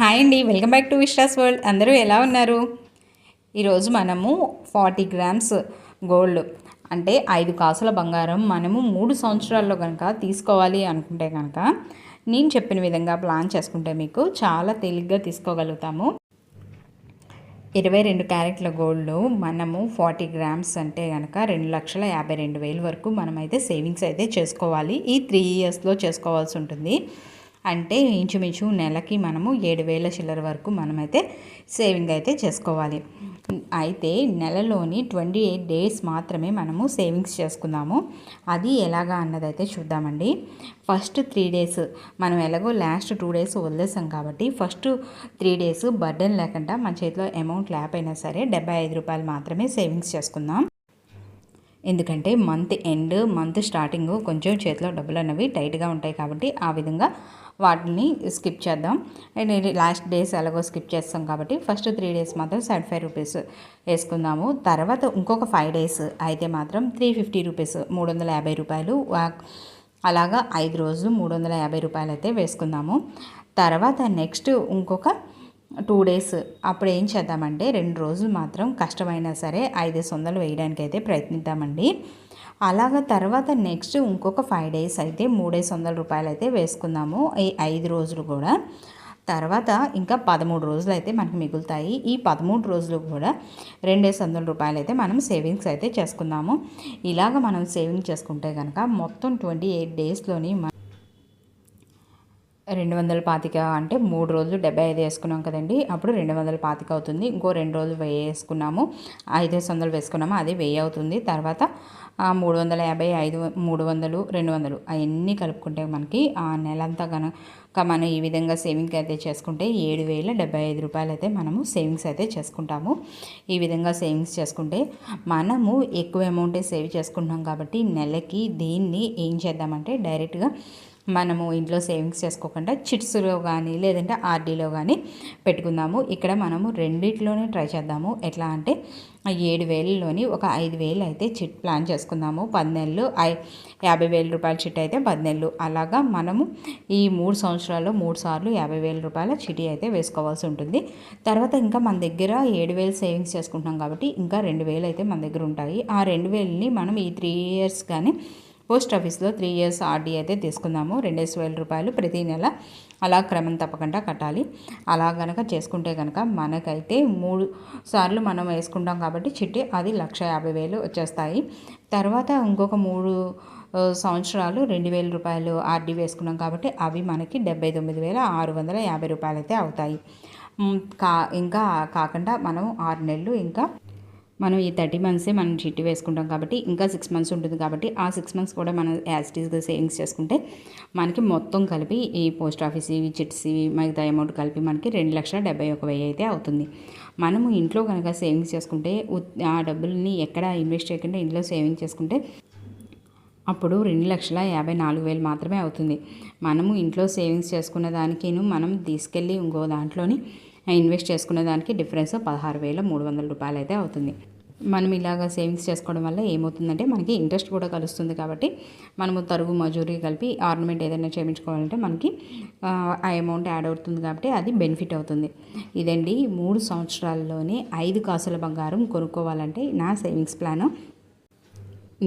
Hi అండి welcome back to Vishwas world. అందరూ ఎలా ఉన్నారు? ఈరోజు మనము ఫార్టీ గ్రామ్స్ గోల్డ్ అంటే ఐదు కాసుల బంగారం మనము మూడు సంవత్సరాల్లో కనుక తీసుకోవాలి అనుకుంటే కనుక నేను చెప్పిన విధంగా ప్లాన్ చేసుకుంటే మీకు చాలా తేలిగ్గా తీసుకోగలుగుతాము. ఇరవై రెండు క్యారెట్ల గోల్డ్ మనము ఫార్టీ గ్రామ్స్ అంటే కనుక రెండు లక్షల యాభై రెండు వేల వరకు మనమైతే సేవింగ్స్ అయితే చేసుకోవాలి. ఈ త్రీ ఇయర్స్లో చేసుకోవాల్సి ఉంటుంది. అంటే ఇంచుమించు నెలకి మనము ఏడు వేల చిల్లర వరకు మనమైతే సేవింగ్ అయితే చేసుకోవాలి. అయితే నెలలోని ట్వంటీ ఎయిట్ డేస్ మాత్రమే మనము సేవింగ్స్ చేసుకుందాము. అది ఎలాగా అన్నదైతే చూద్దామండి. ఫస్ట్ త్రీ డేస్ మనం ఎలాగో లాస్ట్ టూ డేస్ వదిలేసాం కాబట్టి ఫస్ట్ త్రీ డేస్ బర్డెన్ లేకుండా మన చేతిలో అమౌంట్ లేకపోయినా సరే డెబ్బై ఐదు రూపాయలు మాత్రమే సేవింగ్స్ చేసుకుందాం. ఎందుకంటే మంత్ ఎండ్ మంత్ స్టార్టింగ్ కొంచెం చేతిలో డబ్బులు అనేవి టైట్గా ఉంటాయి కాబట్టి ఆ విధంగా వాటిని స్కిప్ చేద్దాం. అండ్ లాస్ట్ డేస్ ఎలాగో స్కిప్ చేస్తాం కాబట్టి ఫస్ట్ త్రీ డేస్ మాత్రం సెవెంటీ ఫైవ్ రూపీస్ వేసుకుందాము. తర్వాత ఇంకొక ఫైవ్ డేస్ అయితే మాత్రం త్రీ ఫిఫ్టీ రూపీస్ మూడు వందల యాభై రూపాయలు అలాగా ఐదు రోజులు మూడు వందల యాభై రూపాయలు అయితే వేసుకుందాము. తర్వాత నెక్స్ట్ ఇంకొక టూ డేస్ అప్పుడు ఏం చేద్దామంటే రెండు రోజులు మాత్రం కష్టమైనా సరే ఐదు వందలు వేయడానికి అయితే ప్రయత్నిద్దామండి. అలాగ తర్వాత నెక్స్ట్ ఇంకొక ఫైవ్ డేస్ అయితే మూడేసి వందల రూపాయలు అయితే వేసుకుందాము ఈ ఐదు రోజులు కూడా. తర్వాత ఇంకా పదమూడు రోజులు అయితే మనకి మిగులుతాయి. ఈ పదమూడు రోజులు కూడా రెండేసి వందల రూపాయలు అయితే మనం సేవింగ్స్ అయితే చేసుకుందాము. ఇలాగ మనం సేవింగ్ చేసుకుంటే కనుక మొత్తం ట్వంటీ ఎయిట్ డేస్లోని రెండు వందల పాతిక అంటే మూడు రోజులు డెబ్బై ఐదు వేసుకున్నాం కదండి. అప్పుడు రెండు వందల పాతిక అవుతుంది. ఇంకో రెండు రోజులు వెయ్యి వేసుకున్నాము. ఐదు వందలు వేసుకున్నాము. అది వెయ్యి అవుతుంది. తర్వాత మూడు వందల యాభై ఐదు మూడు వందలు రెండు వందలు అవన్నీ కలుపుకుంటే మనకి ఆ నెలంతా కనుక మనం ఈ విధంగా సేవింగ్ అయితే చేసుకుంటే ఏడు వేల డెబ్బై ఐదు రూపాయలు అయితే మనము సేవింగ్స్ అయితే చేసుకుంటాము. ఈ విధంగా సేవింగ్స్ చేసుకుంటే మనము ఎక్కువ అమౌంటే సేవ్ చేసుకుంటున్నాం కాబట్టి నెలకి దీన్ని ఏం చేద్దామంటే డైరెక్ట్గా మనము ఇంట్లో సేవింగ్స్ చేసుకోకుండా చిట్స్లో కానీ లేదంటే ఆర్డీలో కానీ పెట్టుకుందాము. ఇక్కడ మనము రెండిట్లోనే ట్రై చేద్దాము. ఎట్లా అంటే ఏడు వేలలోని ఒక ఐదు వేలు అయితే చిట్ ప్లాన్ చేసుకుందాము. పది నెలలు ఐ యాభై వేల రూపాయల చిట్ అయితే పది నెలలు అలాగా మనము ఈ మూడు సంవత్సరాల్లో మూడు సార్లు యాభై వేల రూపాయల చిటి అయితే వేసుకోవాల్సి ఉంటుంది. తర్వాత ఇంకా మన దగ్గర ఏడు వేలు సేవింగ్స్ చేసుకుంటున్నాం కాబట్టి ఇంకా రెండు వేలు అయితే మన దగ్గర ఉంటాయి. ఆ రెండు వేలని మనం ఈ త్రీ ఇయర్స్ కానీ పోస్ట్ ఆఫీస్లో త్రీ ఇయర్స్ ఆర్డీ అయితే తీసుకుందాము రెండేసి వేల రూపాయలు ప్రతి నెల అలా క్రమం తప్పకుండా కట్టాలి. అలా కనుక చేసుకుంటే కనుక మనకైతే మూడు సార్లు మనం వేసుకుంటాం కాబట్టి చిట్టి అది లక్ష యాభై వేలు వచ్చేస్తాయి. తర్వాత ఇంకొక మూడు సంవత్సరాలు రెండు వేల రూపాయలు ఆర్డీ వేసుకున్నాం కాబట్టి అవి మనకి డెబ్బై తొమ్మిది వేల ఆరు వందల యాభై రూపాయలు అయితే అవుతాయి కా ఇంకా కాకుండా మనం ఆరు నెలలు ఇంకా మనం ఈ థర్టీ మంత్సే మనం చిట్టి వేసుకుంటాం కాబట్టి ఇంకా సిక్స్ మంత్స్ ఉంటుంది కాబట్టి ఆ సిక్స్ మంత్స్ కూడా మనం యాజిటీస్గా సేవింగ్స్ చేసుకుంటే మనకి మొత్తం కలిపి ఈ పోస్ట్ ఆఫీస్ ఇవి చిట్స్ ఇవి మిగతా అమౌంట్ కలిపి మనకి రెండు లక్షల డెబ్బై ఒక వెయ్యి అయితే అవుతుంది. మనము ఇంట్లో కనుక సేవింగ్స్ చేసుకుంటే ఆ డబ్బుల్ని ఎక్కడ ఇన్వెస్ట్ చేయకుండా ఇంట్లో సేవింగ్ చేసుకుంటే అప్పుడు రెండు లక్షల యాభై నాలుగు వేలు మాత్రమే అవుతుంది. మనము ఇంట్లో సేవింగ్స్ చేసుకున్న దానికిను మనం తీసుకెళ్ళి ఇంకో దాంట్లోని ఇన్వెస్ట్ చేసుకునే దానికి డిఫరెన్స్ పదహారు వేల మూడు వందల రూపాయలు అయితే అవుతుంది. మనం ఇలాగ సేవింగ్స్ చేసుకోవడం వల్ల ఏమవుతుందంటే మనకి ఇంట్రెస్ట్ కూడా కలుస్తుంది కాబట్టి మనము తరుగు మజూరీ కలిపి ఆర్నమెంట్ ఏదైనా చేయించుకోవాలంటే మనకి ఆ అమౌంట్ యాడ్ అవుతుంది కాబట్టి అది బెనిఫిట్ అవుతుంది. ఇదండి మూడు సంవత్సరాల్లోనే ఐదు కాసుల బంగారం కొనుక్కోవాలంటే నా సేవింగ్స్ ప్లాను.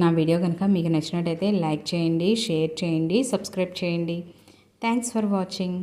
నా వీడియో కనుక మీకు నచ్చినట్టయితే లైక్ చేయండి షేర్ చేయండి సబ్స్క్రైబ్ చేయండి. Thanks for watching.